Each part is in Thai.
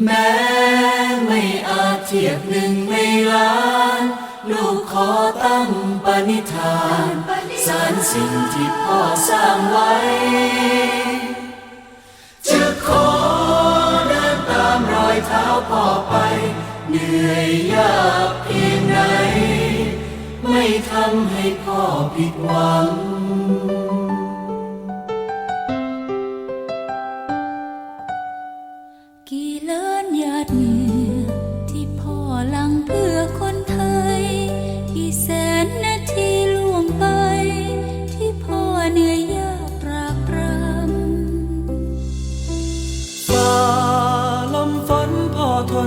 แม้ไม่อาจเทียบหนึ่งในล้าน ลูกขอตั้งปณิธานสารสิ่งที่พ่อสร้างไว้ จะขอเดินตามรอยเท้าพ่อไป เหนื่อยยากเพียงไหน ไม่ทำให้พ่อผิดหวัง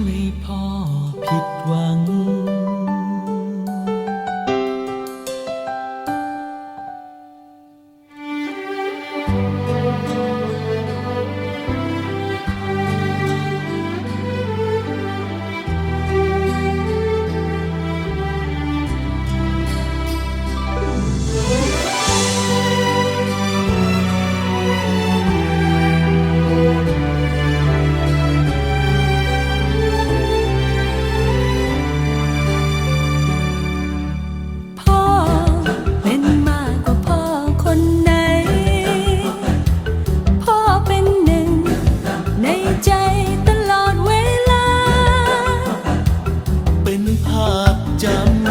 ไม่พ่อผิดหวัง jump.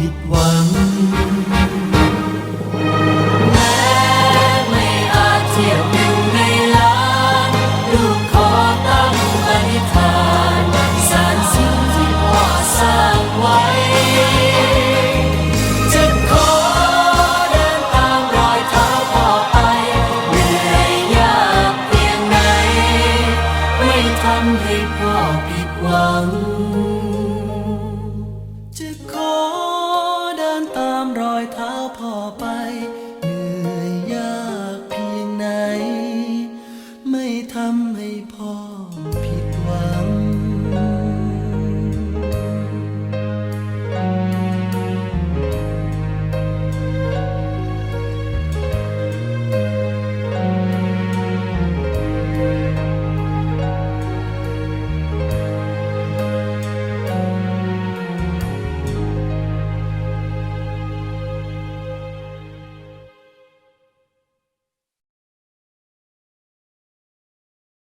ผิดหวัง พ่อไป